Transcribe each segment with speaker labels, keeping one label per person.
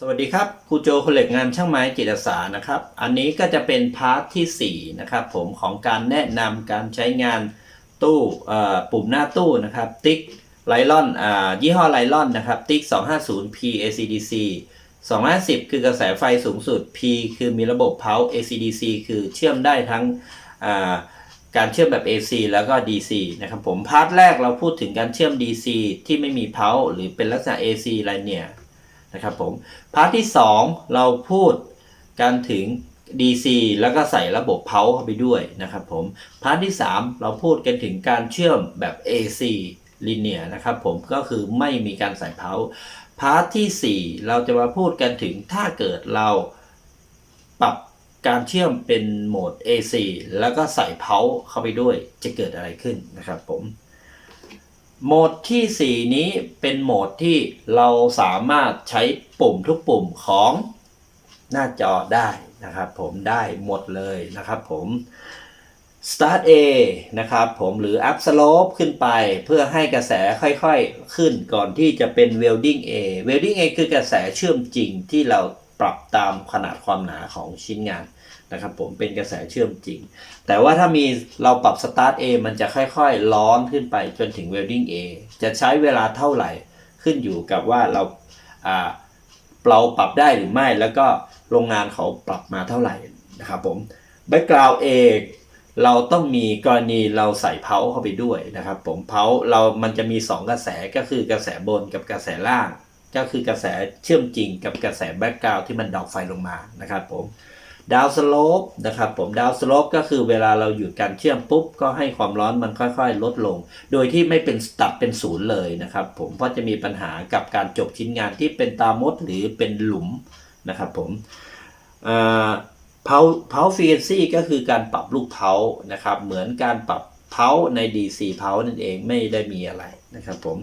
Speaker 1: สวัสดีครับครูโจคนเหล็กงานช่างไม้จิตอาสานะครับ อันนี้ก็จะเป็นพาร์ทที่ 4 นะครับผมของการแนะนำการใช้งานตู้ปุ่มหน้าตู้นะครับ ติ๊กไลลอนยี่ห้อไลลอนนะครับ ติ๊ก 250 P ACDC 250 คือกระแสไฟสูงสุด P คือมีระบบเพา ACDC คือเชื่อมได้ทั้งการเชื่อมแบบ AC แล้วก็ DC นะครับผมพาร์ทแรกเราพูดถึงการเชื่อม DC ที่ไม่มีเพาหรือเป็นลักษณะ AC ไลเนีย นะครับผมพาร์ทที่ 2 เราพูดกันถึง DC แล้วก็ใส่ระบบเพาเข้าไปด้วยนะครับผมพาร์ทที่ 3 เราพูดกันถึงการเชื่อมแบบ AC ลิเนียนะครับผมก็คือไม่มีการใส่เพาพาร์ทที่ 4 เราจะมาพูดกันถึงถ้าเกิดเราปรับการเชื่อมเป็นโหมด AC แล้วก็ใส่เพาเข้าไปด้วยจะเกิดอะไรขึ้นนะครับผม โหมดที่ 4 นี้เป็นโหมดที่เราสามารถใช้ปุ่มทุกปุ่มของหน้าจอได้นะครับผมได้หมดเลยนะครับผม Start A นะครับผมหรือ Up Slope ขึ้นไปเพื่อให้กระแสค่อยๆขึ้นก่อนที่จะเป็น Welding A Welding A คือกระแสเชื่อมจริงที่เราปรับตามขนาดความหนาของชิ้นงาน นะครับผมเป็นกระแสเชื่อมจริง แต่ว่าถ้ามีเราปรับ Start A มันจะค่อยๆร้อนขึ้นไปจนถึง Welding A จะใช้เวลาเท่าไหร่ขึ้นอยู่กับว่าเราเราปรับได้หรือไม่ แล้วก็โรงงานเขาปรับมาเท่าไหร่นะครับผม Background A เราต้องมีกรณีเราใส่เพาเข้าไปด้วยนะครับผมเพาเรามันจะมี 2 กระแสก็คือกระแสบนกับกระแสล่าง ก็คือกระแสเชื่อมจริงกับกระแสแบ็กกราวที่มันดอกไฟลงมานะครับผม ดาวสโลปนะครับผมดาวสโลปก็คือเวลาเราหยุดการเชื่อมปุ๊บ ก็ให้ความร้อนมันค่อยๆ ลดลง โดยที่ไม่เป็นตัดเป็นศูนย์เลยนะครับผมเพราะจะมีปัญหากับการจบชิ้นงานที่เป็นตามดหรือเป็นหลุมนะครับผมเผาเผาฟรีซี่ก็คือการปรับลูกเผานะครับเหมือนการปรับเผาใน DC เผานั่นเองไม่ได้มีอะไรนะครับผม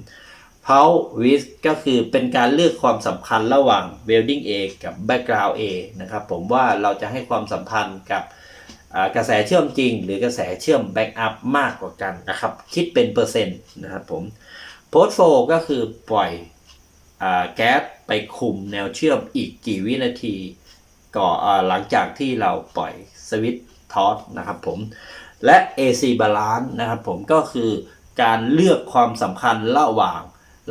Speaker 1: เพาวิสก็คือเป็นการเลือกความสำคัญระหว่าง welding A กับ background A นะครับผมว่าเราจะให้ความสัมพันธ์กับกระแสเชื่อมจริง หรือกระแสเชื่อม backup มากกว่ากันนะครับ คิดเป็นเปอร์เซ็นต์นะครับผม post flow ก็คือปล่อยอแก๊สไปคุมแนวเชื่อมอีกกี่วินาทีก่อนหลังจากที่เราปล่อยสวิตทอสนะครับผมและ AC balance นะครับผมก็คือการเลือกความสำคัญระหว่าง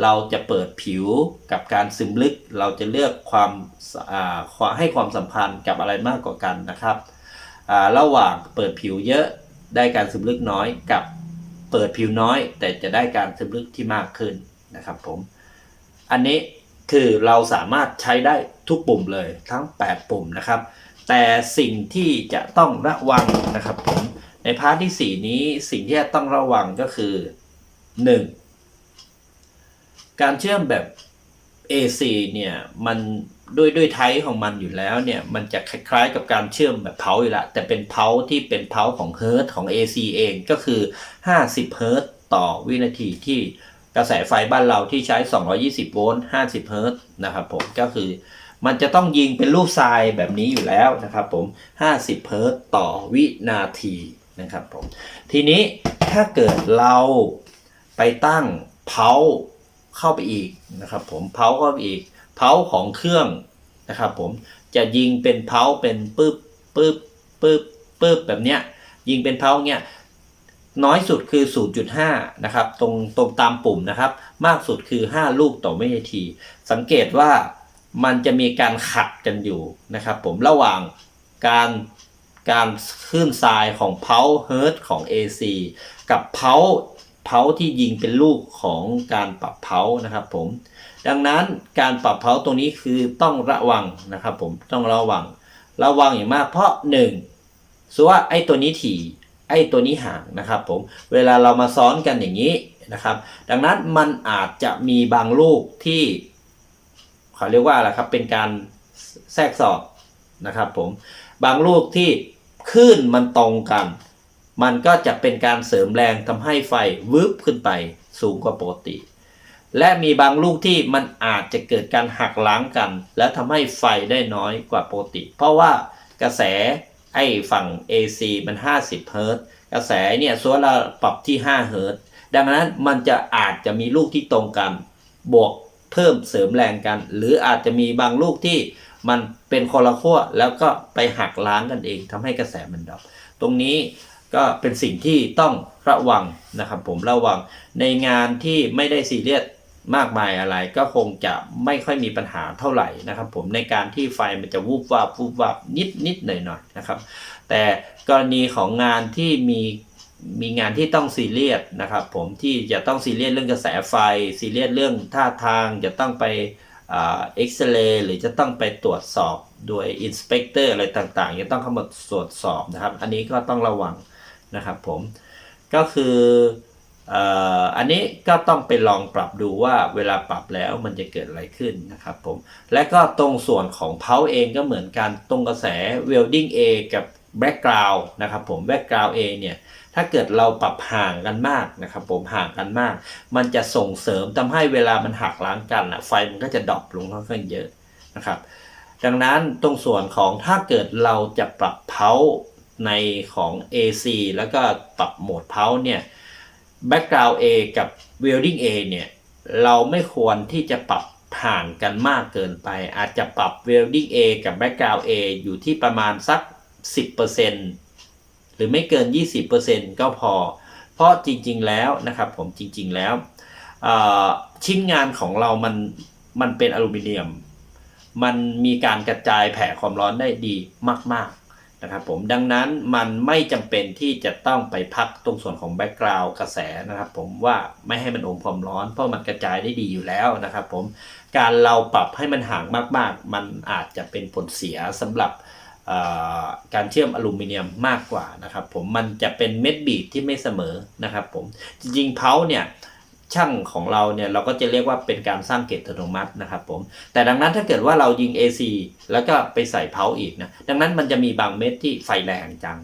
Speaker 1: เราจะเปิดผิวกับการซึมลึก เราจะเลือกความให้ความสัมพันธ์กับอะไรมากกว่ากันนะครับระหว่างเปิดผิวเยอะได้การซึมลึกน้อยกับเปิดผิวน้อย แต่จะได้การซึมลึกที่มากขึ้นนะครับผม อันนี้คือเราสามารถใช้ได้ทุกปุ่มเลยทั้ง 8 ปุ่มนะครับ แต่สิ่งที่จะต้องระวังนะครับผมในพาร์ทที่ 4 นี้สิ่งที่จะต้องระวังก็คือ 1 การเชื่อมแบบ AC เนี่ยมันด้วยด้วยไทป์ของมันอยู่แล้วเนี่ยมันจะคล้ายๆกับการเชื่อมแบบเพาอยู่ละแต่เป็นเพาที่เป็นเพาของเฮิร์ตของ AC เองก็คือ 50เฮิร์ตต่อวินาทีที่กระแสไฟบ้านเราที่ใช้ 220 โวลต์ 50 เฮิร์ตนะครับผมก็คือมันจะต้องยิงเป็นรูปทรายแบบนี้อยู่แล้วนะครับผม 50 เฮิร์ตต่อวินาทีนะครับผม ทีนี้ถ้าเกิดเราไปตั้งเพา เข้าไปอีกนะครับผมเพาเข้าไปอีกเพาของเครื่องนะครับผมจะยิงเป็นเพาเป็นปึ๊บปึ๊บปึ๊บปึ๊บแบบเนี้ยยิงเป็นเพาเนี้ยน้อยสุดคือ 0.5 นะครับ ตรงตรงตามปุ่มนะครับ มากสุดคือ 5 ลูกต่อวินาที สังเกตว่ามันจะมีการขัดกันอยู่นะครับผมระหว่างการการขึ้นทรายของเพาเฮิร์ตของ AC กับเพา เพาที่ยิงเป็นลูกของการปรับเพานะครับผม ดังนั้นการปรับเพาตรงนี้คือต้องระวังนะครับผมต้องระวัง ระวังอย่างมากเพราะหนึ่งสว่าไอ้ตัวนี้ถี่ไอ้ตัวนี้ห่างนะครับผมเวลาเรามาซ้อนกันอย่างนี้นะครับ ดังนั้นมันอาจจะมีบางลูกที่เขาเรียกว่าอะไรครับเป็นการแทรกสอดนะครับผมบางลูกที่คลื่นมันตรงกัน มันก็จะเป็นการเสริมแรงทำให้ไฟวืบขึ้นไปสูงกว่าปกติ และมีบางลูกที่มันอาจจะเกิดการหักล้างกัน และทำให้ไฟได้น้อยกว่าปกติ เพราะว่ากระแสไอ้ฝั่ง AC มัน 50 เฮิรตซ์กระแสเนี่ยส่วนเราปรับที่ 5 เฮิรตซ์ดังนั้นมันจะอาจจะมีลูกที่ตรงกัน บวกเพิ่มเสริมแรงกัน หรืออาจจะมีบางลูกที่มันเป็นคนละขั้วแล้วก็ไปหักล้างกันเองทำให้กระแสมันดรอปตรงนี้ ก็เป็นสิ่งที่ต้องระวังนะครับผมระวังในงานที่ไม่ได้ซีเรียสมากมายอะไรก็คงจะไม่ค่อยมีปัญหาเท่าไหร่นะครับ ผมในการที่ไฟมันจะวูบวาบวูบวาบนิดนิดหน่อยหน่อยนะครับ แต่กรณีของงานที่มีมีงานที่ต้องซีเรียสนะครับผมที่จะต้องซีเรียสเรื่องกระแสไฟซีเรียสเรื่องท่าทางจะต้องไปเอ็กซเรย์หรือจะต้องไปตรวจสอบโดยอินสเปกเตอร์อะไรต่างๆจะต้องเข้ามาตรวจสอบนะครับ อันนี้ก็ต้องระวัง นะครับผมก็คืออันนี้ก็ต้องไปลองปรับดูว่าเวลาปรับแล้วมันจะเกิดอะไรขึ้นนะครับผมและก็ตรงส่วนของเพาเองก็เหมือนกันตรงกระแส welding A กับ background นะครับผม background A เนี่ยถ้าเกิดเราปรับห่างกันมากนะครับผมห่างกันมาก มันจะส่งเสริมทำให้เวลามันหักล้างกันอะไฟมันก็จะดรอปลงค่อนข้างเยอะนะครับ ดังนั้นตรงส่วนของถ้าเกิดเราจะปรับเพา ในของ AC แล้วก็ปรับโหมดเพาเนี่ย background A กับ welding A เนี่ย เราไม่ควรที่จะปรับห่างกันมากเกินไป อาจจะปรับ welding A กับ background A อยู่ที่ประมาณสัก 10%หรือไม่เกิน 20%ก็พอ เพราะจริงๆแล้วนะครับผมจริงๆแล้วชิ้นงานของเรามันมันเป็นอลูมิเนียม มันมีการกระจายแผ่ความร้อนได้ดีมาก ๆ นะครับผมดังนั้นมันไม่จำเป็นที่จะต้องไปพักตรงส่วนของแบ็กกราวด์กระแสนะครับผมว่าไม่ให้มันอมความร้อนเพราะมันกระจายได้ดีอยู่แล้วนะครับผมการเราปรับให้มันห่างมากๆ มันอาจจะเป็นผลเสียสำหรับการเชื่อมอลูมิเนียมมากกว่านะครับผมมันจะเป็นเม็ดบีดที่ไม่เสมอนะครับผมจริงๆเพาเนี่ย ช่างของเราเนี่ยเราก็จะเรียกว่าเป็นการสร้างเกตอัตโนมัตินะครับผมแต่ดังนั้นถ้าเกิดว่าเรายิง AC แล้วก็ไปใส่เพาอีกนะดังนั้นมันจะมีบางเม็ดที่ไฟแรงจัง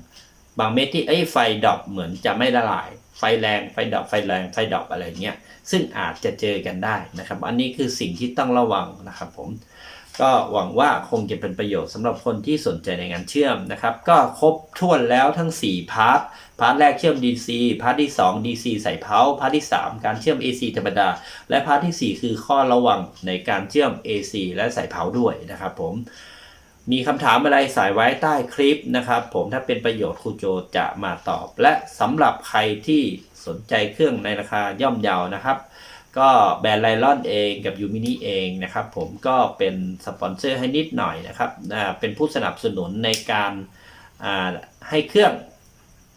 Speaker 1: บางเม็ดที่ไอ้ไฟดรอปเหมือนจะไม่ละลาย ไฟแรงไฟดรอปไฟแรงไฟดรอปอะไรเงี้ยซึ่งอาจจะเจอกันได้นะครับ อันนี้คือสิ่งที่ต้องระวังนะครับผม ก็หวังว่าคงจะเป็นประโยชน์สำหรับคนที่สนใจในงานเชื่อมนะครับ ก็ครบถ้วนแล้วทั้ง 4 พาร์ท พาร์ทแรกเชื่อม DC พาร์ทที่ 2 DC ใส่เพาพาร์ทที่ 3 การเชื่อม AC ธรรมดา และพาร์ททีสี่4 คือข้อระวังในการเชื่อม AC และใส่เพาด้วยนะครับผมมีคำถามอะไรใส่ไว้ใต้คลิปนะครับผมถ้าเป็นประโยชน์ครูโจจะมาตอบ และสำหรับใครที่สนใจเครื่องในราคาย่อมเยานะครับ ก็แบรนด์ไลลอนเองกับยูมินิเองนะครับ ผมก็เป็นสปอนเซอร์ให้นิดหน่อยนะครับเป็นผู้สนับสนุนในการให้เครื่อง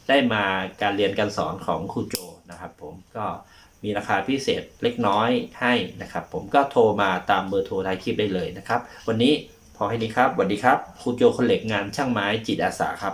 Speaker 1: ได้มาการเรียนการสอนของครูโจนะครับ ผมก็มีราคาพิเศษเล็กน้อยให้นะครับ ผมก็โทรมาตามเบอร์โทรท้ายคลิปได้เลยนะครับ วันนี้พอให้นี้ครับสวัสดีครับครูโจคนเหล็กงานช่างไม้จิตอาสาครับ